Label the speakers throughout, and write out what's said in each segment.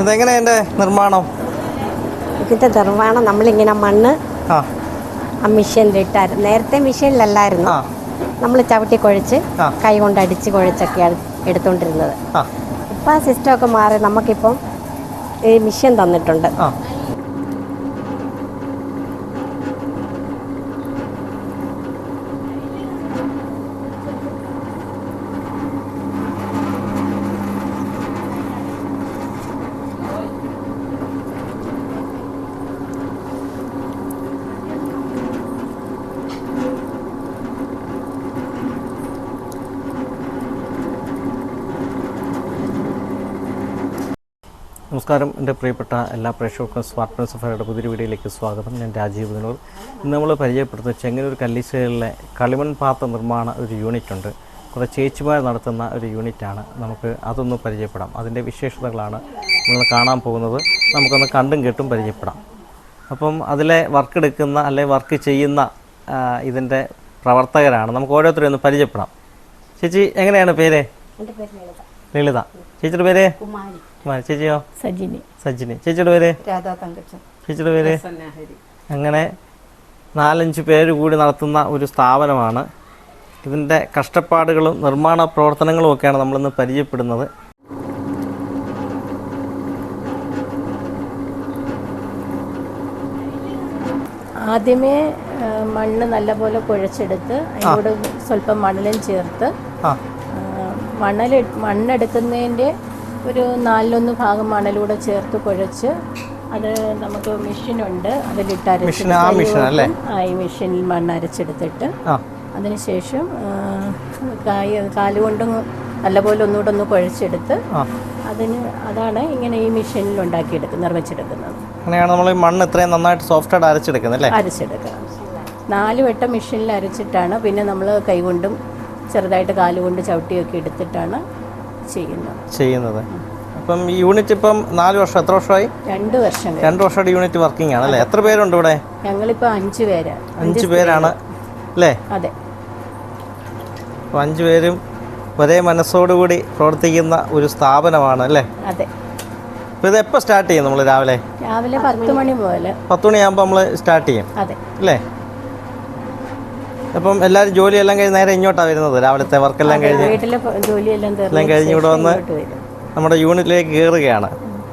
Speaker 1: ഇതെങ്ങനെ എന്റെ നിർമ്മാണം?
Speaker 2: ഇതിന്റെ നിർമ്മാണം നമ്മളിങ്ങനെ മണ്ണ്
Speaker 1: ആ.
Speaker 2: ആ മെഷീനിലിട്ടായിരുന്നു നേരത്തെ മിഷീനിലല്ലായിരുന്നു
Speaker 1: ആ.
Speaker 2: നമ്മൾ ചവിട്ടി കുഴച്ച്
Speaker 1: ആ.
Speaker 2: കൈ കൊണ്ട് അടിച്ച് കുഴച്ചൊക്കെയാണ് എടുത്തുകൊണ്ടിരുന്നത്
Speaker 1: ആ.
Speaker 2: ഇപ്പം ആ സിസ്റ്റമൊക്കെ മാറി നമുക്കിപ്പം ഈ മിഷീൻ തന്നിട്ടുണ്ട്.
Speaker 1: ആ. നമസ്കാരം. എന്റെ പ്രിയപ്പെട്ട എല്ലാ പ്രേക്ഷകർക്കും സ്മാർട്ട് പ്രിൻസ് ഫയറുടെ പുതിയ വീഡിയോയിലേക്ക് സ്വാഗതം. ഞാൻ രാജീവ് ദിനൂർ ഇന്ന് നമ്മൾ പരിചയപ്പെടുത്തുന്നത് ചെങ്ങന്നൂർ കല്ലീശ്ശേരിയിലെ കളിമൺ പാത്ര നിർമ്മാണ ഒരു യൂണിറ്റ് ഉണ്ട്. കുറേ ചേച്ചിമാർ നടത്തുന്ന ഒരു യൂണിറ്റാണ് നമുക്ക് അതൊന്ന് പരിചയപ്പെടാം. അതിന്റെ വിശേഷതകളാണ് നമ്മൾ കാണാൻ പോകുന്നത്. നമുക്കൊന്ന് കണ്ടും കേട്ടും പരിചയപ്പെടാം. അപ്പം അതിലെ വർക്ക് എടുക്കുന്ന അല്ലെങ്കിൽ വർക്ക് ചെയ്യുന്ന ഇതിന്റെ പ്രവർത്തകരാണ്. നമുക്ക് ഓരോരുത്തരും ഒന്ന് പരിചയപ്പെടാം. ചേച്ചി എങ്ങനെയാണ് പേര്?
Speaker 2: ലളിത.
Speaker 1: ചേച്ചിയുടെ പേര്?
Speaker 2: കുമാരി.
Speaker 1: ചേച്ചിയോ?
Speaker 2: സജിനി.
Speaker 1: സജിനി. ചേച്ചിയുടെ പേര്?
Speaker 2: രാധാ തങ്കച്ചൻ.
Speaker 1: ചേച്ചിയുടെ പേര്? അങ്ങനെ നാലഞ്ച് പേര് കൂടി നടത്തുന്ന ഒരു സ്ഥാപനമാണ്. ഇതിന്റെ കഷ്ടപ്പാടുകളും നിർമ്മാണ പ്രവർത്തനങ്ങളും ഒക്കെയാണ് നമ്മളിന്ന് പരിചയപ്പെടുന്നത്.
Speaker 3: ആദ്യമേ മണ്ണ് നല്ലപോലെ കുഴച്ചെടുത്ത് അതിനോട് സ്വല്പം മണലും ചേർത്ത് മണൽ മണ്ണെടുക്കുന്നതിന്റെ ഒരു നാലിലൊന്ന് ഭാഗം മണലൂടെ ചേർത്ത് കുഴച്ച് അത് നമുക്ക് മെഷീനുണ്ട്. അതിലിട്ട്
Speaker 1: മെഷീൻ, ആ മെഷീൻ അല്ലേ?
Speaker 3: ആ ഈ മെഷീനിൽ മണ്ണ് അരച്ചെടുത്തിട്ട് അതിനുശേഷം കായ് കാലുകൊണ്ടും നല്ലപോലെ ഒന്നുകൂടെ ഒന്ന് കുഴച്ചെടുത്ത് അതിന് അതാണ് ഇങ്ങനെ ഈ മെഷീനിൽ ഉണ്ടാക്കിയെടുക്കുന്നത് നിർമ്മിച്ചെടുക്കുന്നത്.
Speaker 1: അങ്ങനെയാണ് നമ്മൾ ഈ മണ്ണ് ഇത്രയും നന്നായിട്ട് സോഫ്റ്റായിട്ട് അരച്ചെടുക്കുന്നത് അല്ലേ?
Speaker 3: അരച്ചെടുക്കുക. നാല് വട്ടം മെഷീനിൽ അരച്ചിട്ടാണ് പിന്നെ നമ്മൾ കൈകൊണ്ടും ചെറുതായിട്ട് കാലുകൊണ്ട് ചവിട്ടിയൊക്കെ എടുത്തിട്ടാണ് ചെയ്യുന്നത്.
Speaker 1: ചെയ്യുന്നത്. അപ്പം ഈ യൂണിറ്റ് ഇപ്പം നാല് വർഷം എത്ര വർഷമായി?
Speaker 3: രണ്ട് വർഷം.
Speaker 1: രണ്ട് വർഷമായിട്ട് യൂണിറ്റ് വർക്കിംഗ് ആണ് അല്ലേ? എത്ര പേരുണ്ട് ഇവിടെ?
Speaker 3: ഞങ്ങളിപ്പോൾ അഞ്ച് പേരാണ്
Speaker 1: അഞ്ച് പേരാണ് അല്ലേ?
Speaker 3: അതെ.
Speaker 1: അപ്പോൾ അഞ്ച് പേരും ഒരേ മനസ്സോടുകൂടി പ്രവർത്തിക്കുന്ന ഒരു സ്ഥാപനമാണ് അല്ലേ?
Speaker 3: അതെ.
Speaker 1: അപ്പോൾ ഇത് എപ്പോൾ സ്റ്റാർട്ട് ചെയ്യും നമ്മൾ രാവിലെ?
Speaker 3: രാവിലെ പത്ത് മണി പോലെ
Speaker 1: പത്ത് മണിയാകുമ്പോൾ നമ്മൾ സ്റ്റാർട്ട് ചെയ്യും
Speaker 3: അതെ.
Speaker 1: അല്ലേ? അപ്പം എല്ലാവരും ജോലിയെല്ലാം കഴിഞ്ഞ് നേരെ ഇങ്ങോട്ടാണ് വരുന്നത്? രാവിലത്തെ വർക്കെല്ലാം കഴിഞ്ഞ്
Speaker 3: വീട്ടിലെ ജോലിയെല്ലാം
Speaker 1: എല്ലാം കഴിഞ്ഞ് ഇവിടെ വന്ന് നമ്മുടെ യൂണിറ്റിലേക്ക് കയറുകയാണ്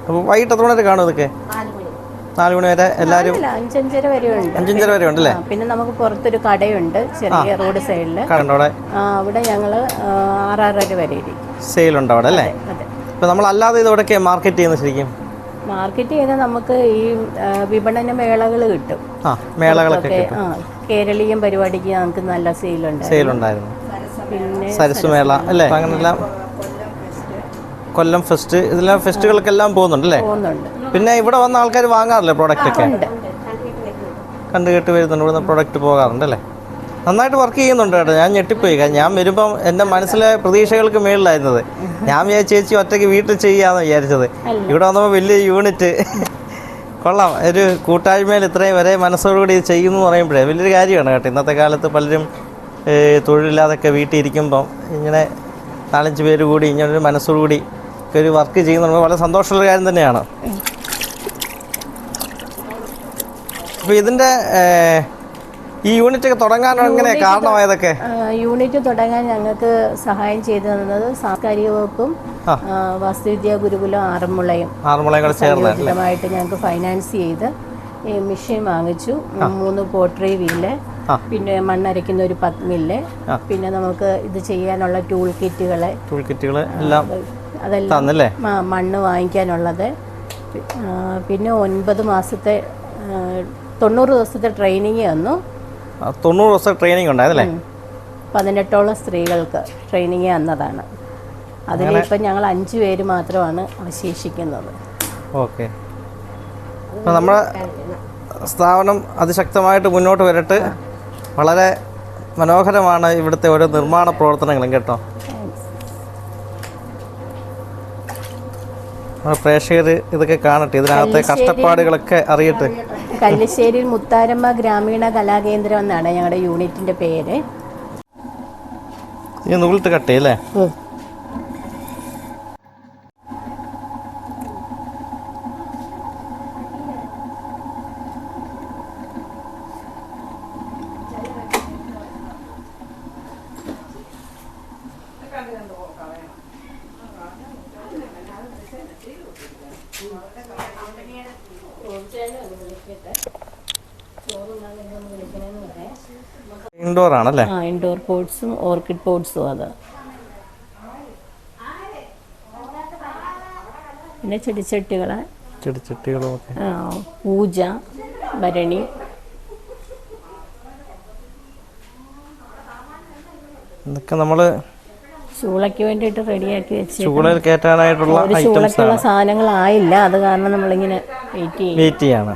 Speaker 1: അപ്പോൾ വൈകിട്ട് എത്ര മണി വരെ കാണും ഇതൊക്കെ? നാല് മണി വരെ എല്ലാവരും
Speaker 3: അഞ്ചഞ്ചര വരെ ഉണ്ട്.
Speaker 1: അഞ്ചഞ്ചര വരെ ഉണ്ട്
Speaker 3: അല്ലേ? പിന്നെ നമുക്ക് പുറത്തൊരു കടയുണ്ട് ചെറിയ റോഡ് സൈഡിൽ
Speaker 1: അവിടെ?
Speaker 3: ഞങ്ങൾ ആറാറര വരെ സെയിൽ
Speaker 1: ഉണ്ട് അവിടെ അല്ലേ?
Speaker 3: അതെ
Speaker 1: നമ്മൾ നമ്മളല്ലാതെ ഇത് ഇവിടെയൊക്കെ മാർക്കറ്റ് ചെയ്യുന്നത് ശരിക്കും?
Speaker 3: മാർക്കറ്റ് ചെയ്താൽ നമുക്ക് ഈ വിപണന മേളകൾ കിട്ടും.
Speaker 1: മേളകളൊക്കെ
Speaker 3: കേരളീയം പരിപാടിക്ക് നമുക്ക് നല്ല സെയിലുണ്ട്
Speaker 1: സെയിലുണ്ടായിരുന്നു
Speaker 3: പിന്നെ
Speaker 1: സരസ്മേള അല്ലേ? അങ്ങനെല്ലാം കൊല്ലം ഫെസ്റ്റ് ഇതെല്ലാം ഫെസ്റ്റുകൾക്കെല്ലാം പോകുന്നുണ്ട്. അല്ലേ പിന്നെ ഇവിടെ വന്ന ആൾക്കാർ വാങ്ങാറില്ലേ പ്രോഡക്റ്റ് ഒക്കെ?
Speaker 3: ഉണ്ട്.
Speaker 1: കണ്ടു കേട്ട് വരുന്നുണ്ട്. ഇവിടുന്ന് പ്രോഡക്റ്റ് പോകാറുണ്ട് അല്ലേ നന്നായിട്ട് വർക്ക് ചെയ്യുന്നുണ്ട് കേട്ടോ. ഞാൻ ഞെട്ടിപ്പോയി. കാരണം ഞാൻ വരുമ്പം എന്റെ മനസ്സിലെ പ്രതീക്ഷകൾക്ക് മേളിലായിരുന്നത്. ഞാൻ വിചാരിച്ച ചേച്ചി ഒറ്റയ്ക്ക് വീട്ടിൽ ചെയ്യാന്ന് വിചാരിച്ചത്. ഇവിടെ വന്നപ്പോൾ വലിയ യൂണിറ്റ് കൊള്ളാം. ഒരു കൂട്ടായ്മയിൽ ഇത്രയും വരെ മനസ്സോടുകൂടി ഇത് ചെയ്യുന്നു എന്ന് പറയുമ്പോഴേ വലിയൊരു കാര്യമാണ് കേട്ടോ. ഇന്നത്തെ കാലത്ത് പലരും തൊഴിലില്ലാതെ തൊഴിലില്ലാതൊക്കെ വീട്ടിൽ ഇരിക്കുമ്പം ഇങ്ങനെ നാലഞ്ച് പേര് കൂടി ഇങ്ങനൊരു മനസ്സോടുകൂടി ഒരു വർക്ക് ചെയ്യുന്നത് വളരെ സന്തോഷമുള്ള കാര്യം തന്നെയാണ്. അപ്പോൾ ഇതിന്റെ ഈ യൂണിറ്റ് ഒക്കെ തുടങ്ങാൻ എങ്ങനെ കാരണമായതൊക്കെ?
Speaker 3: യൂണിറ്റ് തുടങ്ങാൻ ഞങ്ങൾക്ക് സഹായം ചെയ്തു തന്നത് സാംസ്കാരിക വകുപ്പും വാസ്തുവിദ്യാ ഗുരുകുലം ആറന്മുളയും.
Speaker 1: ആറന്മുളയും
Speaker 3: സംയോജിതമായിട്ട് ഞങ്ങൾക്ക് ഫൈനാൻസ് ചെയ്ത് ഈ മെഷീൻ വാങ്ങിച്ചു മൂന്ന് പോട്ടറി
Speaker 1: വീൽ
Speaker 3: പിന്നെ മണ്ണരയ്ക്കുന്ന ഒരു
Speaker 1: പത്മില്ല്
Speaker 3: പിന്നെ നമുക്ക് ഇത് ചെയ്യാനുള്ള ടൂൾ കിറ്റുകൾ
Speaker 1: ടൂൾ കിറ്റുകൾ എല്ലാം
Speaker 3: അതെല്ലാം മണ്ണ് വാങ്ങിക്കാനുള്ളത്. പിന്നെ ഒൻപത് മാസത്തെ തൊണ്ണൂറ് ദിവസത്തെ ട്രെയിനിങ് തന്നു.
Speaker 1: തൊണ്ണൂറ് ദിവസം ട്രെയിനിങ് ഉണ്ടായിരുന്നല്ലേ?
Speaker 3: പതിനെട്ടോളം സ്ത്രീകൾക്ക് ട്രെയിനിങ് തന്നതാണ്. അതിലിപ്പം ഞങ്ങൾ അഞ്ച് പേര് മാത്രമാണ് അവശേഷിക്കുന്നത്.
Speaker 1: ഓക്കെ. നമ്മുടെ സ്ഥാപനം അതിശക്തമായിട്ട് മുന്നോട്ട് വരട്ടെ. വളരെ മനോഹരമാണ് ഇവിടുത്തെ ഓരോ നിർമ്മാണ പ്രവർത്തനങ്ങളും കേട്ടോ നമ്മുടെ പ്രേക്ഷകർ ഇതൊക്കെ കാണട്ടെ? ഇതിനകത്തെ കഷ്ടപ്പാടുകളൊക്കെ അറിയട്ടെ?
Speaker 3: കല്ലിശ്ശേരിയിൽ മുത്താരമ്മ ഗ്രാമീണ കലാകേന്ദ്രം എന്നാണ് ഞങ്ങളുടെ യൂണിറ്റിന്റെ പേര്.
Speaker 1: നൂലിട്ട് കട്ട് ഇൻഡോർ ആണല്ലേ?
Speaker 3: ആ ഇൻഡോർ പോട്ട്സും ഓർക്കിഡ് പോട്ട്സും അത്. പിന്നെ ചെടിച്ചട്ടികൾ.
Speaker 1: ചെടിച്ചട്ടികളും
Speaker 3: പൂജ ഭരണി.
Speaker 1: ഇതൊക്കെ നമ്മൾ
Speaker 3: ചൂളയ്ക്ക് വേണ്ടിയിട്ട് റെഡിയാക്കി വെച്ച്
Speaker 1: ചൂളയിൽ കയറ്റാനായിട്ടുള്ള
Speaker 3: ചൂളയ്ക്കുള്ള
Speaker 1: ആണ്.
Speaker 3: സാധനങ്ങളായില്ല. അത് കാരണം നമ്മളിങ്ങനെ വെയിറ്റ് ചെയ്യും.
Speaker 1: വെയിറ്റ് ചെയ്യാണ്.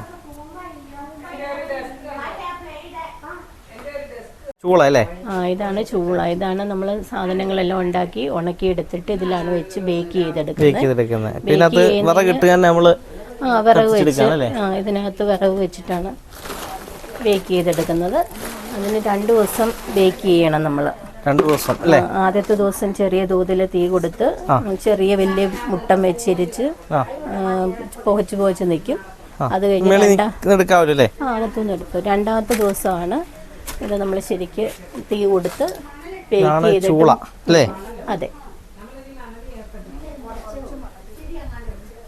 Speaker 1: ചൂള അല്ലേ
Speaker 3: ആ ഇതാണ് ചൂള. ഇതാണ് നമ്മൾ സാധനങ്ങളെല്ലാം ഉണ്ടാക്കി ഉണക്കി എടുത്തിട്ട് ഇതിലാണ് വെച്ച് ബേക്ക്
Speaker 1: ബേക്ക്
Speaker 3: ചെയ്തെടുക്കുന്നത്.
Speaker 1: ചെയ്തെടുക്കുന്നത് പിന്നെ അത്
Speaker 3: ചെയ്യുന്നതിന്
Speaker 1: വിറകിട്ട് തന്നെ നമ്മൾ
Speaker 3: ആ വിറക് വെച്ച്
Speaker 1: കത്തിച്ചെടുക്കുകയാണല്ലേ?
Speaker 3: ആ ഇതിനകത്ത് വിറക് വെച്ചിട്ടാണ് ബേക്ക് ചെയ്തെടുക്കുന്നത്. അതിന് രണ്ട് ദിവസം ബേക്ക് ചെയ്യണം നമ്മൾ
Speaker 1: രണ്ടു ദിവസം അല്ലേ?
Speaker 3: ആദ്യത്തെ ദിവസം ചെറിയ തോതിൽ തീ കൊടുത്ത് ചെറിയ വലിയ മുട്ടം വെച്ചിരിച്ച്
Speaker 1: ആ.
Speaker 3: പുകച്ച് പുകച്ച് നിൽക്കും
Speaker 1: ആ.
Speaker 3: അത് കഴിഞ്ഞ്
Speaker 1: മേളിൽ
Speaker 3: രണ്ടാ
Speaker 1: എടുക്കാവല്ലോ അല്ലേ?
Speaker 3: ആ അകത്തുനിന്ന് എടുക്കും. രണ്ടാമത്തെ ദിവസമാണ് ഇത് നമ്മൾ ശരിക്ക് തീ കൊടുത്ത് ബേക്ക് ചെയ്തിട്ട്
Speaker 1: അല്ലേ?
Speaker 3: അതെ.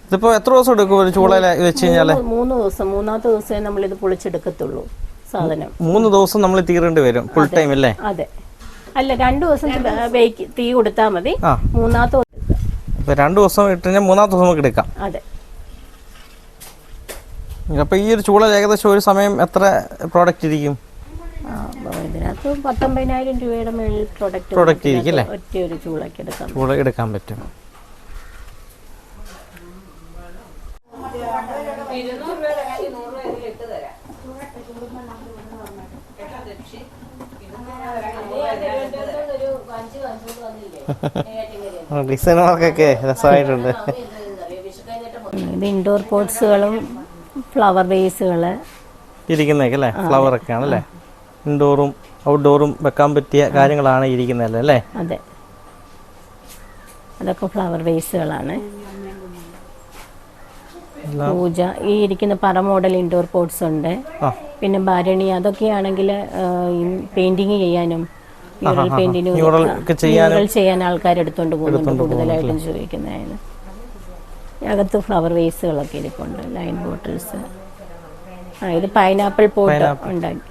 Speaker 1: ഇതിപ്പോ എത്ര ദിവസം എടുക്കും ഒരു ചൂളയിൽ വെച്ച് കഴിഞ്ഞാൽ?
Speaker 3: മൂന്ന് ദിവസം മൂന്നാമത്തെ ദിവസമേ ഇത് പൊളിച്ചെടുക്കത്തുള്ളൂ സാധനം.
Speaker 1: മൂന്ന് ദിവസം നമ്മൾ തീരേണ്ടി വരും ഫുൾ ടൈം അല്ലേ?
Speaker 3: അതെ. അല്ല രണ്ടു ദിവസം ബേക്ക് തീ കൊടുത്താൽ മതി. മൂന്നാമത്തെ ദിവസം
Speaker 1: രണ്ടു ദിവസം ഇട്ട് കഴിഞ്ഞാൽ മൂന്നാമത്തെ ദിവസം നമുക്ക് എടുക്കാം.
Speaker 3: അതെ.
Speaker 1: അപ്പൊ ഈ ഒരു ചൂള ഏകദേശം ഒരു സമയം എത്ര പ്രോഡക്റ്റ് ഇരിക്കും?
Speaker 3: ഇതിനകത്ത് പത്തൊമ്പതിനായിരം രൂപയുടെ മേളിൽ പ്രൊഡക്റ്റ്
Speaker 1: Product ഇരിക്കും അല്ലേ?
Speaker 3: ഒറ്റ ഒരു ചൂളയ്ക്ക് എടുക്കാം.
Speaker 1: ചൂള എടുക്കാൻ പറ്റും. ഡിസൈൻ വർക്കൊക്കെ രസമായിട്ടുണ്ട്.
Speaker 3: ഇത് ഇൻഡോർ പോട്ട്സുകളും ഫ്ലവർ
Speaker 1: ബേസുകൾ ഇരിക്കുന്നേക്കല്ലേ ഫ്ലവർ ഒക്കെ ആണല്ലേ ഇൻഡോറും ഔട്ട്ഡോറും വെക്കാൻ പറ്റിയ കാര്യങ്ങളാണ് ഇരിക്കുന്നത് അല്ലേ?
Speaker 3: അതെ. അതൊക്കെ ഫ്ലവർ വേസുകളാണ് പൂജ ഈ ഇരിക്കുന്ന പറ മോഡൽ ഇൻഡോർ പോട്ട്സ് ഉണ്ട്. പിന്നെ ഭരണി അതൊക്കെയാണെങ്കിൽ പെയിന്റിങ് ചെയ്യാനും മ്യൂറൽ പെയിന്റിനും മ്യൂറൽ ചെയ്യാൻ ആൾക്കാർ എടുത്തുകൊണ്ട് പോകുന്നുണ്ട് കൂടുതലായിട്ടും ചോദിക്കുന്നതാണ്. അകത്ത് ഫ്ലവർ വേസുകളൊക്കെ ഇരിപ്പുണ്ട് ലൈൻ ബോട്ടിൽസ് ആ ഇത് പൈനാപ്പിൾ പോട്ട് ഉണ്ടാക്കി.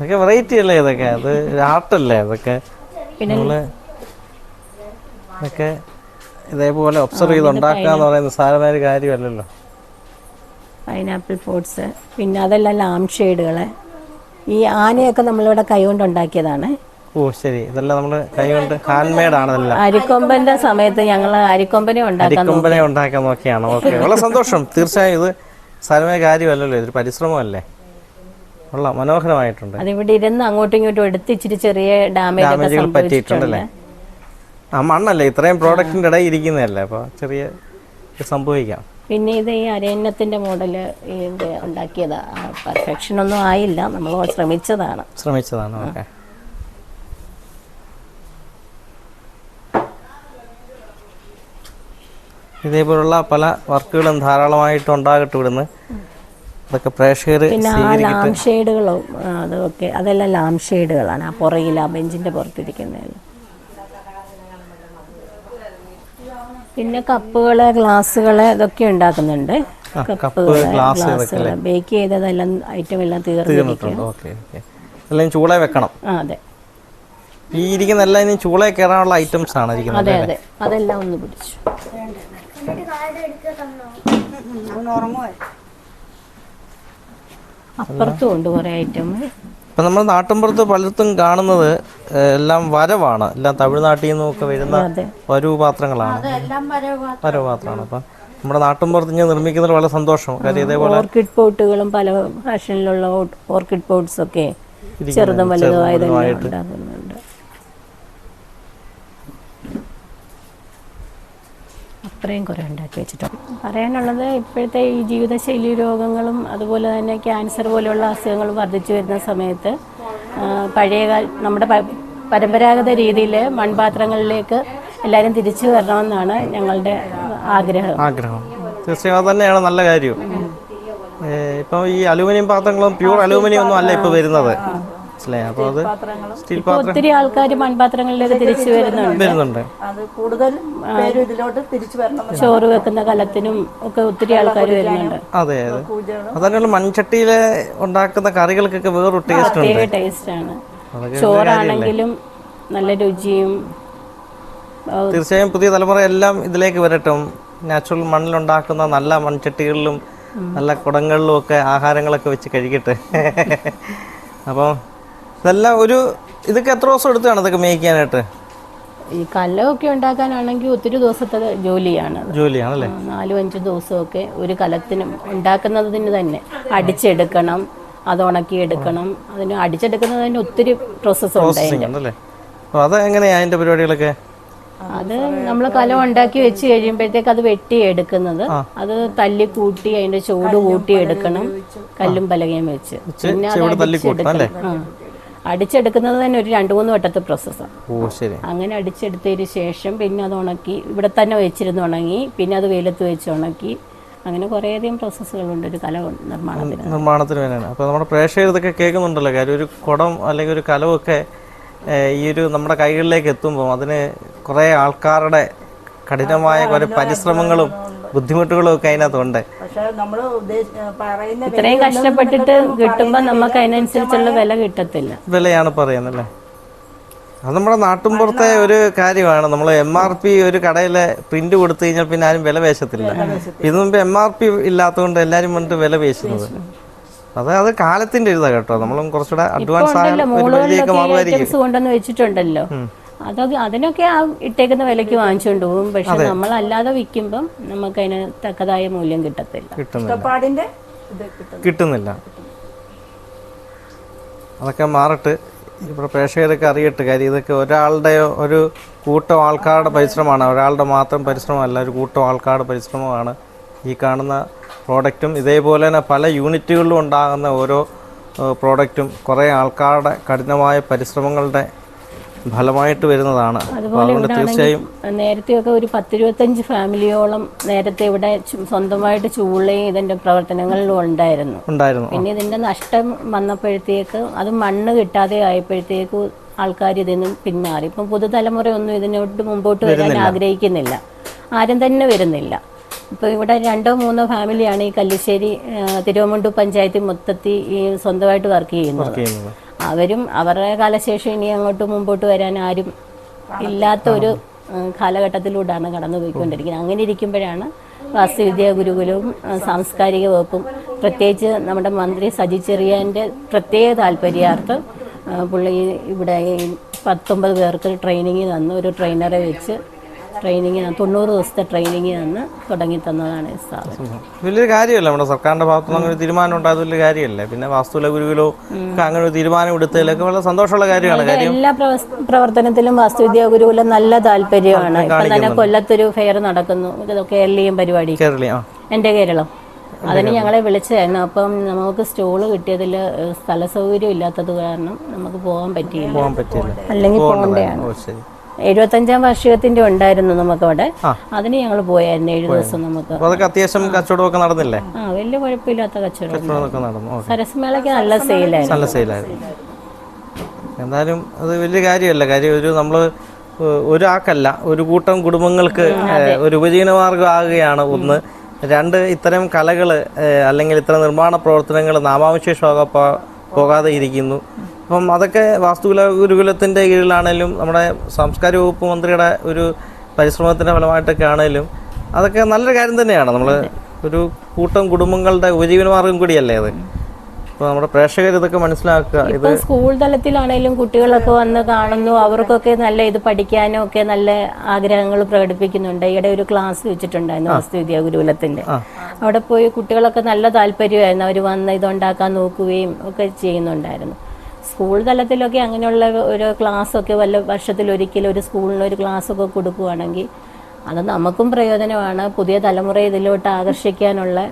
Speaker 1: ഇതൊക്കെ വെറൈറ്റി അല്ലേ ഇതൊക്കെ? അത് ആർട്ടല്ലേ അതൊക്കെ
Speaker 3: പിന്നെ
Speaker 1: നമ്മൾ ഇതൊക്കെ ഇതേപോലെ ഒബ്സർവ് ചെയ്ത് ഉണ്ടാക്കുക എന്ന് പറയുന്നത് സാരമായ ഒരു കാര്യമല്ലല്ലോ.
Speaker 3: പൈനാപ്പിൾ ഫ്രൂട്ട്സ് പിന്നെ അതെല്ലാം ലാം ഷെയ്ഡുകൾ ഈ ആനയൊക്കെ നമ്മളിവിടെ കൈകൊണ്ട് ഉണ്ടാക്കിയതാണ്.
Speaker 1: ഓ ശരി. ഇതെല്ലാം നമ്മൾ കൈകൊണ്ട് ഹാൻഡ് മെയ്ഡ് ആണ് ഇതെല്ലാം
Speaker 3: അരിക്കൊമ്പന്റെ സമയത്ത് ഞങ്ങൾ അരിക്കൊമ്പനെ ഉണ്ടാക്കാൻ
Speaker 1: അരിക്കൊമ്പനെ ഉണ്ടാക്കാൻ നോക്കിയാണ്. ഓക്കെ. വളരെ സന്തോഷം. തീർച്ചയായും ഇത് സാരമായ കാര്യമല്ലല്ലോ. ഇതൊരു പരിശ്രമമല്ലേ? കൊള്ളാം മനോഹരമായിട്ടുണ്ട്.
Speaker 3: അതിവിടെ ഇരുന്ന് അങ്ങോട്ടും ഇങ്ങോട്ടും എടുത്ത് ഇച്ചിരി ചെറിയ ഡാമേജ്
Speaker 1: പറ്റിയിട്ടുണ്ടല്ലേ? ആ മണ്ണല്ലേ ഇത്രയും പ്രോഡക്റ്റിന്റെ ഇടയിൽ ഇരിക്കുന്നതല്ലേ? അപ്പോൾ ചെറിയ സംഭവിക്കാം.
Speaker 3: പിന്നെ ഇത് ഈ അരയന്നത്തിന്റെ മോഡൽ ഉണ്ടാക്കിയതാ. പെർഫെക്ഷൻ ഒന്നും ആയില്ല. നമ്മൾ ശ്രമിച്ചതാണ്.
Speaker 1: ശ്രമിച്ചതാണ് ഓക്കെ. ഇതേപോലുള്ള പല വർക്കുകളും ധാരാളമായിട്ട് ഉണ്ടാകട്ടെ ഇവിടുന്ന്. അതൊക്കെ പ്രേക്ഷകർ
Speaker 3: പിന്നെ ആ ലാം ഷെയ്ഡുകളും അതൊക്കെ അതെല്ലാം ലാം ഷെയ്ഡുകളാണ് ആ പുറകിൽ ആ ബെഞ്ചിന്റെ പുറത്തിരിക്കുന്നതെല്ലാം പിന്നെ കപ്പുകൾ ഗ്ലാസ്സുകൾ ഇതൊക്കെ ഉണ്ടാക്കുന്നുണ്ട്.
Speaker 1: കപ്പ്
Speaker 3: കപ്പുകൾ
Speaker 1: ഗ്ലാസ്
Speaker 3: ബേക്ക് ചെയ്തതെല്ലാം ഐറ്റം എല്ലാം
Speaker 1: തീർന്നിട്ടുണ്ട്. Okay okay. എല്ലാം ചൂള വെക്കണം.
Speaker 3: അതെ.
Speaker 1: ഈ ഇരിക്കുന്ന എല്ലാം ഇനി ചൂളയിൽ കയറാനുള്ള ഐറ്റംസ് ആണ് ഇരിക്കുന്നത്
Speaker 3: അതെ അതെ. അതെല്ലാം ഒന്ന് പിടിച്ചു. അപ്പുറത്തും ഉണ്ട് കുറെ ഐറ്റം
Speaker 1: ഇപ്പം നമ്മൾ നാട്ടിൻപുറത്ത് പലർത്തും കാണുന്നത് എല്ലാം വരവാണ്. എല്ലാം തമിഴ്നാട്ടിൽ നിന്നൊക്കെ വരുന്ന
Speaker 3: അതെ.
Speaker 1: വരവ് പാത്രങ്ങളാണ് വരവ് പാത്രമാണ് അപ്പം നമ്മുടെ നാട്ടിൻപുറത്ത് ഞാൻ നിർമ്മിക്കുന്നതിൽ വളരെ സന്തോഷം. കാര്യം ഇതേപോലെ
Speaker 3: ഓർക്കിഡ് പോട്ടുകളും പല ഫാഷനിലുള്ള ഓർക്കിഡ് പോട്ട്സ് ഒക്കെ ചെറുതും വലുതുമായതെല്ലാം ഉണ്ടാക്കുന്നുണ്ട് അത്രയും കുറേ ഉണ്ടാക്കി വെച്ചിട്ടുണ്ട്. പറയാനുള്ളത് ഇപ്പോഴത്തെ ഈ ജീവിതശൈലി രോഗങ്ങളും അതുപോലെ തന്നെ ക്യാൻസർ പോലെയുള്ള അസുഖങ്ങൾ വർദ്ധിച്ചു വരുന്ന സമയത്ത് പഴയ കാല- നമ്മുടെ പരമ്പരാഗത രീതിയിൽ മൺപാത്രങ്ങളിലേക്ക് എല്ലാവരും തിരിച്ചു വരണമെന്നാണ് ഞങ്ങളുടെ ആഗ്രഹം.
Speaker 1: ആഗ്രഹം. തീർച്ചയായും അത് തന്നെയാണ് നല്ല കാര്യം. ഇപ്പം ഈ അലൂമിനിയം പാത്രങ്ങളും പ്യൂർ അലൂമിനിയം ഒന്നും അല്ല ഇപ്പോൾ വരുന്നത്. മനസ്സിലായി. അപ്പോൾ അത് സ്റ്റീൽ പാത്രം
Speaker 3: ഒത്തിരി ആൾക്കാർ മൺപാത്രങ്ങളിലേക്ക് തിരിച്ചു വരുന്നുണ്ട്.
Speaker 1: വരുന്നുണ്ട്.
Speaker 4: അത് കൂടുതൽ പേരും ഇതിലോട്ട് തിരിച്ചു വരണം
Speaker 3: ചോറ് വെക്കുന്ന കലത്തിനും ഒക്കെ ഒത്തിരി ആൾക്കാർ വരുന്നുണ്ട്.
Speaker 1: അതെ അതെ. അതന്നെയുള്ള മൺചട്ടിയിൽ ഉണ്ടാക്കുന്ന കറികൾക്കൊക്കെ വേറൊരു ടേസ്റ്റ് ഉണ്ട്.
Speaker 3: ടേസ്റ്റ് ആണ്. ചോറാണെങ്കിലും നല്ല രുചിയും
Speaker 1: തീർച്ചയായും പുതിയ തലമുറ എല്ലാം ഇതിലേക്ക് വരട്ടെ. നാച്ചുറൽ മണ്ണിലുണ്ടാക്കുന്ന നല്ല മൺചട്ടികളിലും നല്ല കുടങ്ങളിലും ഒക്കെ ആഹാരങ്ങളൊക്കെ വെച്ച് കഴിക്കട്ടെ. അപ്പോൾ ഇതെല്ലാം ഒരു ഇതൊക്കെ എത്ര ദിവസം എടുത്താണ് ഇതൊക്കെ മേയ്ക്കാനായിട്ട്?
Speaker 3: ഈ കലമൊക്കെ ഉണ്ടാക്കാനാണെങ്കിൽ ഒത്തിരി ദിവസത്തെ ജോലിയാണ്
Speaker 1: ജോലിയാണല്ലേ?
Speaker 3: നാലും അഞ്ചും ദിവസമൊക്കെ ഒരു കലത്തിന് ഉണ്ടാക്കുന്നതിന് തന്നെ. അടിച്ചെടുക്കണം അത് ഉണക്കി എടുക്കണം അതിന് അടിച്ചെടുക്കുന്നതിന് ഒത്തിരി പ്രോസസ്സ് ഉണ്ട്
Speaker 1: പ്രോസസ്സിങ് ഉണ്ടല്ലേ? അപ്പോൾ അത് എങ്ങനെയാണ് അതിന്റെ പരിപാടികളൊക്കെ?
Speaker 3: അത് നമ്മൾ കലം ഉണ്ടാക്കി വെച്ച് കഴിയുമ്പോഴത്തേക്ക് അത് വെട്ടി എടുക്കുന്നത് അത് തല്ലി കൂട്ടി അതിന്റെ ചൂട് കൂട്ടി എടുക്കണം കല്ലും പലകയും വെച്ച്. പിന്നെ അത് അടിച്ചെടുക്കണം. അടിച്ചെടുക്കുന്നത് തന്നെ ഒരു രണ്ട് മൂന്ന് വട്ടത്തെ പ്രോസസ്സാണ്
Speaker 1: ഓ ശരി.
Speaker 3: അങ്ങനെ അടിച്ചെടുത്തതിന് ശേഷം പിന്നെ അത് ഉണക്കി ഇവിടെ തന്നെ വെച്ചിരുന്ന് ഉണങ്ങി പിന്നെ അത് വെയിലത്ത് വെച്ച് ഉണക്കി. അങ്ങനെ കുറേയധികം പ്രോസസ്സുകളുണ്ട് ഒരു കല നിർമ്മാണത്തിന്.
Speaker 1: നിർമ്മാണത്തിന് വേണ്ടിയാണ്. അപ്പോൾ നമ്മുടെ പ്രേക്ഷകർ ഇതൊക്കെ കേൾക്കുന്നുണ്ടല്ലോ. കാര്യം ഒരു കുടം അല്ലെങ്കിൽ ഒരു കലമൊക്കെ ഈ ഒരു നമ്മുടെ കൈകളിലേക്ക് എത്തുമ്പോൾ അതിന് കുറേ ആൾക്കാരുടെ കഠിനമായ കുറേ പരിശ്രമങ്ങളും ബുദ്ധിമുട്ടുകളും ഒക്കെ അതിനകത്തുണ്ട്.
Speaker 4: പക്ഷെ നമ്മൾ പറയുന്ന
Speaker 3: ഇത്രയും കഷ്ടപ്പെട്ടിട്ട് കിട്ടുമ്പോൾ നമുക്ക് അതിനനുസരിച്ചുള്ള വില കിട്ടത്തില്ല.
Speaker 1: വിലയാണ് പറയുന്നത്. അല്ലേ അത് നമ്മുടെ നാട്ടിൻപുറത്തെ ഒരു കാര്യമാണ്. നമ്മൾ എം ആർ പി ഒരു കടയിലെ പ്രിന്റ് കൊടുത്തു കഴിഞ്ഞാൽ പിന്നെ ആരും വില പേശത്തില്ല ഇത് മുമ്പ് എം ആർ പി ഇല്ലാത്തതുകൊണ്ട് എല്ലാരും വന്നിട്ട് വില പേശുന്നത് അത് അത് കാലത്തിന്റെ ഒരു ഇതാ കേട്ടോ. നമ്മളും കുറച്ചുകൂടെ അഡ്വാൻസ്
Speaker 3: ആയിട്ട് കൊണ്ടുവന്ന് വെച്ചിട്ടുണ്ടല്ലോ. അതൊക്കെ അതിനൊക്കെ ആ ഇട്ടേക്കുന്ന വിലക്ക് വാങ്ങിച്ചുകൊണ്ട് പോകും. പക്ഷെ നമ്മൾ അല്ലാതെ വിൽക്കുമ്പം നമുക്ക് അതിന് തക്കതായ മൂല്യം കിട്ടത്തില്ല.
Speaker 1: കിട്ടുന്നില്ല. കിട്ടുന്നില്ല. അതൊക്കെ മാറട്ട് ഇവിടെ പ്രേക്ഷകരൊക്കെ അറിയട്ടെ. കാര്യം ഇതൊക്കെ ഒരാളുടെ ഒരു കൂട്ടം ആൾക്കാരുടെ പരിശ്രമമാണ്. ഒരാളുടെ മാത്രം പരിശ്രമമല്ല ഒരു കൂട്ടം ആൾക്കാരുടെ പരിശ്രമമാണ്. ഈ കാണുന്ന പ്രോഡക്റ്റും ഇതേപോലെ തന്നെ പല യൂണിറ്റുകളിലും ഉണ്ടാകുന്ന ഓരോ പ്രോഡക്റ്റും കുറേ ആൾക്കാരുടെ കഠിനമായ പരിശ്രമങ്ങളുടെ ഫലമായിട്ട് വരുന്നതാണ്. അതുപോലെ അതുകൊണ്ട് തീർച്ചയായും
Speaker 3: നേരത്തെയൊക്കെ ഒരു പത്തിരുപത്തഞ്ച് ഫാമിലിയോളം നേരത്തെ ഇവിടെ സ്വന്തമായിട്ട് ചൂളയും ഇതിന്റെ പ്രവർത്തനങ്ങളിലും ഉണ്ടായിരുന്നു.
Speaker 1: ഉണ്ടായിരുന്നു.
Speaker 3: പിന്നെ ഇതിന്റെ നഷ്ടം വന്നപ്പോഴത്തേക്ക് അത് മണ്ണ് കിട്ടാതെ ആയപ്പോഴത്തേക്ക് ആൾക്കാർ ഇതിൽ നിന്നും പിന്മാറി. ഇപ്പം പുതുതലമുറ ഒന്നും ഇതിനോട്ട് മുമ്പോട്ട് വരാൻ ആഗ്രഹിക്കുന്നില്ല. ആരും തന്നെ വരുന്നില്ല. ഇപ്പോൾ ഇവിടെ രണ്ടോ മൂന്നോ ഫാമിലിയാണ് ഈ കല്ലിശ്ശേരി തിരുവമുണ്ടു പഞ്ചായത്തിൽ മൊത്തത്തിൽ ഈ സ്വന്തമായിട്ട് വർക്ക് ചെയ്യുന്നത്. അവരും അവരുടെ കാലശേഷം ഇനി അങ്ങോട്ട് മുമ്പോട്ട് വരാൻ ആരും ഇല്ലാത്ത ഒരു കാലഘട്ടത്തിലൂടെയാണ് കടന്നു പോയിക്കൊണ്ടിരിക്കുന്നത് അങ്ങനെ ഇരിക്കുമ്പോഴാണ് വാസ്തുവിദ്യാ ഗുരുകുലവും സാംസ്കാരിക വകുപ്പും പ്രത്യേകിച്ച് നമ്മുടെ മന്ത്രി സജി ചെറിയാന്റെ പ്രത്യേക താല്പര്യാർത്ഥം പുള്ളി ഇവിടെ പത്തൊമ്പത് പേർക്ക് ട്രെയിനിങ് തന്നു. ഒരു ട്രെയിനറെ വെച്ച് ട്രെയിനിങ് തൊണ്ണൂറ് ദിവസത്തെ ട്രെയിനിങ് തന്ന് തുടങ്ങി തന്നതാണ് സ്ഥാപനം
Speaker 1: വലിയൊരു കാര്യമല്ല നമ്മുടെ സർക്കാരിന്റെ ഭാഗത്തുനിന്ന് അങ്ങനെ തീരുമാനം ഉണ്ടായത് വലിയ കാര്യമല്ലേ? പിന്നെ വാസ്തുല ഗുരുവിലോ അങ്ങനെ ഒരു തീരുമാനം എടുത്തതിലൊക്കെ വളരെ സന്തോഷമുള്ള കാര്യമാണ്. കാര്യം
Speaker 3: എല്ലാ പ്രവർത്തനത്തിലും വാസ്തുവിദ്യാ ഗുരുകുലം നല്ല താല്പര്യമാണ്. ഇപ്പം തന്നെ കൊല്ലത്തൊരു ഫെയർ നടക്കുന്നു. കേരളീയം പരിപാടി.
Speaker 1: എന്റെ
Speaker 3: എന്റെ കേരളം. അതിന് ഞങ്ങളെ വിളിച്ചായിരുന്നു അപ്പം നമുക്ക് സ്റ്റോൾ കിട്ടിയതിൽ സ്ഥല സൗകര്യം ഇല്ലാത്തത് കാരണം നമുക്ക് പോകാൻ പറ്റിയില്ല. അല്ലെങ്കിൽ പോകേണ്ടതാണ്. എഴുപത്തഞ്ചാം വാർഷികത്തിന്റെ ഉണ്ടായിരുന്നു നമുക്കവിടെ. അതിന് ഞങ്ങൾ പോയായിരുന്നു ഏഴു ദിവസം നമുക്ക്.
Speaker 1: അതൊക്കെ അത്യാവശ്യം കച്ചവടമൊക്കെ നടന്നില്ലേ?
Speaker 3: ആ വലിയ കുഴപ്പമില്ലാത്ത കച്ചവടം
Speaker 1: സരസ്മേളക്ക്
Speaker 3: സരസ്മേളയ്ക്ക് നല്ല സെയിലായിരുന്നു
Speaker 1: നല്ല സെയിലായിരുന്നു എന്തായാലും അത് വലിയ കാര്യമല്ല. കാര്യം ഒരു നമ്മൾ ഒരാൾക്കല്ല ഒരു കൂട്ടം കുടുംബങ്ങൾക്ക് ഒരു ഉപജീവനമാർഗം ആകുകയാണ് ഒന്ന്. രണ്ട് ഇത്തരം കലകൾ അല്ലെങ്കിൽ ഇത്തരം നിർമ്മാണ പ്രവർത്തനങ്ങൾ നാമാവശേഷമാകപ്പോ പോകാതെ ഇരിക്കുന്നു അപ്പം അതൊക്കെ വാസ്തുകുല ഗുരുകുലത്തിന്റെ കീഴിലാണേലും നമ്മുടെ സാംസ്കാരിക വകുപ്പ് മന്ത്രിയുടെ ഒരു പരിശ്രമത്തിന്റെ ഫലമായിട്ടൊക്കെ ആണേലും അതൊക്കെ നല്ലൊരു കാര്യം തന്നെയാണ്. നമ്മൾ ഒരു കൂട്ടം കുടുംബങ്ങളുടെ ഉപജീവനമാർഗം കൂടിയല്ലേ അത്? അപ്പോൾ നമ്മുടെ പ്രേക്ഷകർ ഇതൊക്കെ മനസ്സിലാക്കുക. ഇത്
Speaker 3: സ്കൂൾ തലത്തിലാണെങ്കിലും കുട്ടികളൊക്കെ വന്ന് കാണുന്നു. അവർക്കൊക്കെ നല്ല ഇത് പഠിക്കാനും ഒക്കെ നല്ല ആഗ്രഹങ്ങൾ പ്രകടിപ്പിക്കുന്നുണ്ട്. ഈയിടെ ഒരു ക്ലാസ് വെച്ചിട്ടുണ്ടായിരുന്നു വാസ്തുവിദ്യാ ഗുരുകുലത്തിന്റെ അവിടെ പോയി കുട്ടികളൊക്കെ നല്ല താല്പര്യമായിരുന്നു. അവർ വന്ന് ഇതുണ്ടാക്കാൻ നോക്കുകയും ഒക്കെ ചെയ്യുന്നുണ്ടായിരുന്നു. സ്കൂൾ തലത്തിലൊക്കെ അങ്ങനെയുള്ള ഒരു ക്ലാസ്സൊക്കെ വല്ല വർഷത്തിലൊരിക്കലും ഒരു സ്കൂളിന് ഒരു ക്ലാസ്സൊക്കെ കൊടുക്കുകയാണെങ്കിൽ അത് നമുക്കും പ്രയോജനമാണ്. പുതിയ തലമുറ ഇതിലോട്ട് ആകർഷിക്കാനുള്ള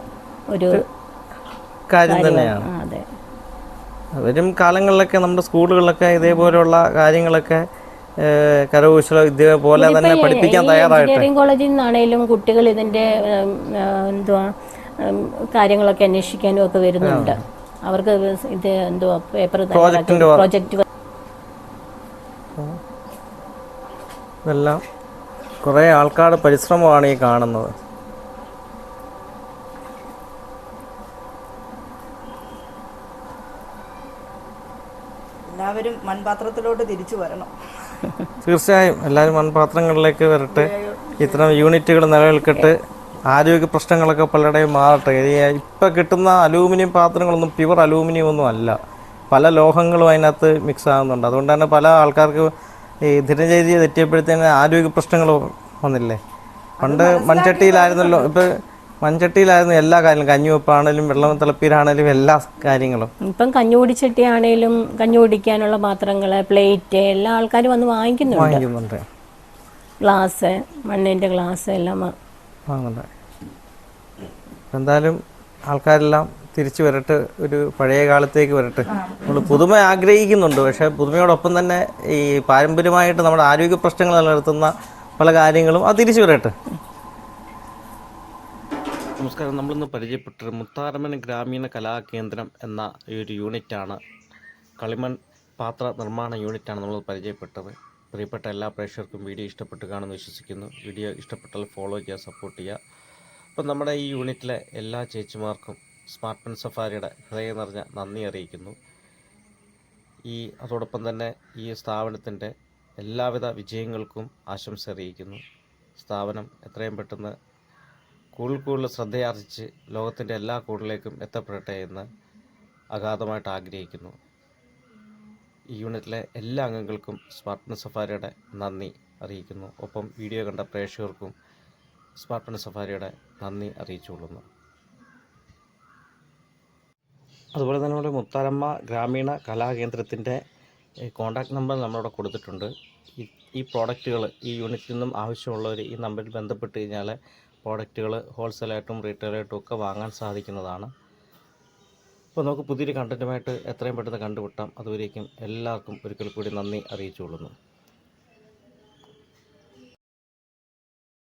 Speaker 3: ഒരു
Speaker 1: കാര്യം തന്നെയാണ്.
Speaker 3: അതെ.
Speaker 1: വരും കാലങ്ങളിലൊക്കെ നമ്മുടെ സ്കൂളുകളിലൊക്കെ ഇതേപോലെയുള്ള കാര്യങ്ങളൊക്കെ കരകൗശല വിദ്യ പോലെ തന്നെ പഠിപ്പിക്കാൻ തയ്യാറായിട്ട്.
Speaker 3: കോളേജിൽ നിന്നാണേലും കുട്ടികൾ ഇതിന്റെ എന്തുവാ കാര്യങ്ങളൊക്കെ അന്വേഷിക്കാനും ഒക്കെ വരുന്നുണ്ട്. അവർക്ക് ഇത് എന്തുവാ പേപ്പർ. പ്രോജക്റ്റ്
Speaker 1: ഇതെല്ലാം കുറേ ആൾക്കാരുടെ പരിശ്രമമാണ് ഈ കാണുന്നത്.
Speaker 4: എല്ലാവരും മൺപാത്രത്തിലോട്ട് തിരിച്ചു വരണം.
Speaker 1: തീർച്ചയായും എല്ലാവരും മൺപാത്രങ്ങളിലേക്ക് വരട്ടെ. ഇത്തരം യൂണിറ്റുകൾ നിലനിൽക്കട്ടെ. ആരോഗ്യ പ്രശ്നങ്ങളൊക്കെ പലരുടെയും മാറട്ടെ. ഇപ്പം കിട്ടുന്ന അലൂമിനിയം പാത്രങ്ങളൊന്നും പ്യുവർ അലൂമിനിയം ഒന്നും അല്ല. പല ലോഹങ്ങളും അതിനകത്ത് മിക്സ് ആകുന്നുണ്ട് അതുകൊണ്ട് തന്നെ പല ആൾക്കാർക്ക് ഈ ദിനചര്യ തെറ്റിയപ്പോഴത്തേന് ആരോഗ്യ പ്രശ്നങ്ങൾ വന്നില്ലേ? പണ്ട് മൺചട്ടിയിലായിരുന്നല്ലോ. ഇപ്പം മൺചട്ടിയിലായിരുന്നു എല്ലാ കാര്യങ്ങളും. കഞ്ഞിവെപ്പാണേലും വെള്ളം തിളപ്പീരാണേലും എല്ലാ കാര്യങ്ങളും.
Speaker 3: ഇപ്പം കഞ്ഞുപൊടിച്ചട്ടി ആണേലും കഞ്ഞു കുടിക്കാനുള്ള പാത്രങ്ങൾ പ്ലേറ്റ് എല്ലാ ആൾക്കാരും വന്ന് വാങ്ങിക്കുന്നുണ്ട്.
Speaker 1: വാങ്ങിക്കുന്നുണ്ട്.
Speaker 3: ഗ്ലാസ് മണ്ണിന്റെ ഗ്ലാസ് എല്ലാം വാ-
Speaker 1: വാങ്ങുന്നുണ്ട്. എന്തായാലും ആൾക്കാരെല്ലാം തിരിച്ചു വരട്ടെ ഒരു പഴയ കാലത്തേക്ക് വരട്ടെ. നമ്മൾ പുതുമ ആഗ്രഹിക്കുന്നുണ്ട്. പക്ഷേ പുതുമയോടൊപ്പം തന്നെ ഈ പാരമ്പര്യമായിട്ട് നമ്മുടെ ആരോഗ്യ പ്രശ്നങ്ങൾ നിലനിർത്തുന്ന പല കാര്യങ്ങളും അത് തിരിച്ചു വരട്ടെ. നമസ്കാരം. നമ്മളിന്ന് പരിചയപ്പെട്ടത് മുത്താരമൻ ഗ്രാമീണ കലാകേന്ദ്രം എന്ന ഒരു യൂണിറ്റാണ്. കളിമൺ പാത്ര നിർമ്മാണ യൂണിറ്റാണ് നമ്മൾ പരിചയപ്പെട്ടത്. പ്രിയപ്പെട്ട എല്ലാ പ്രേക്ഷകർക്കും വീഡിയോ ഇഷ്ടപ്പെട്ട് കാണുമെന്ന് വിശ്വസിക്കുന്നു. വീഡിയോ ഇഷ്ടപ്പെട്ടാൽ ഫോളോ ചെയ്യുക സപ്പോർട്ട് ചെയ്യുക. അപ്പം നമ്മുടെ ഈ യൂണിറ്റിലെ എല്ലാ ചേച്ചിമാർക്കും സ്മാർട്ട് പെൻ സഫാരിയുടെ ഹൃദയം നിറഞ്ഞ നന്ദി അറിയിക്കുന്നു. ഈ അതോടൊപ്പം തന്നെ ഈ സ്ഥാപനത്തിന്റെ എല്ലാവിധ വിജയങ്ങൾക്കും ആശംസ അറിയിക്കുന്നു. സ്ഥാപനം എത്രയും പെട്ടെന്ന് കൂടുതൽ കൂടുതൽ ശ്രദ്ധയാർജിച്ച് ലോകത്തിന്റെ എല്ലാ കൂടുതലേക്കും എത്തപ്പെടട്ടെ എന്ന് അഗാധമായിട്ട് ആഗ്രഹിക്കുന്നു. ഈ യൂണിറ്റിലെ എല്ലാ അംഗങ്ങൾക്കും സ്മാർട്ട് സഫാരിയുടെ നന്ദി അറിയിക്കുന്നു. ഒപ്പം വീഡിയോ കണ്ട പ്രേക്ഷകർക്കും സ്മാർട്ട് സഫാരിയുടെ നന്ദി അറിയിച്ചുകൊള്ളുന്നു അതുപോലെ തന്നെ നമ്മുടെ മുത്താരമ്മ ഗ്രാമീണ കലാകേന്ദ്രത്തിന്റെ കോൺടാക്ട് നമ്പർ നമ്മളിവിടെ കൊടുത്തിട്ടുണ്ട്. ഈ പ്രോഡക്റ്റുകൾ ഈ യൂണിറ്റിൽ നിന്നും ആവശ്യമുള്ളവർ ഈ നമ്പറിൽ ബന്ധപ്പെട്ട് കഴിഞ്ഞാൽ പ്രോഡക്റ്റുകൾ ഹോൾസെയിലായിട്ടും റീറ്റെയിലായിട്ടും ഒക്കെ വാങ്ങാൻ സാധിക്കുന്നതാണ്. അപ്പോൾ നമുക്ക് പുതിയൊരു കണ്ടന്റുമായിട്ട് എത്രയും പെട്ടെന്ന് കണ്ടുമുട്ടാം. അതുവരേക്കും എല്ലാവർക്കും ഒരിക്കൽ കൂടി നന്ദി അറിയിച്ചുകൊള്ളുന്നു.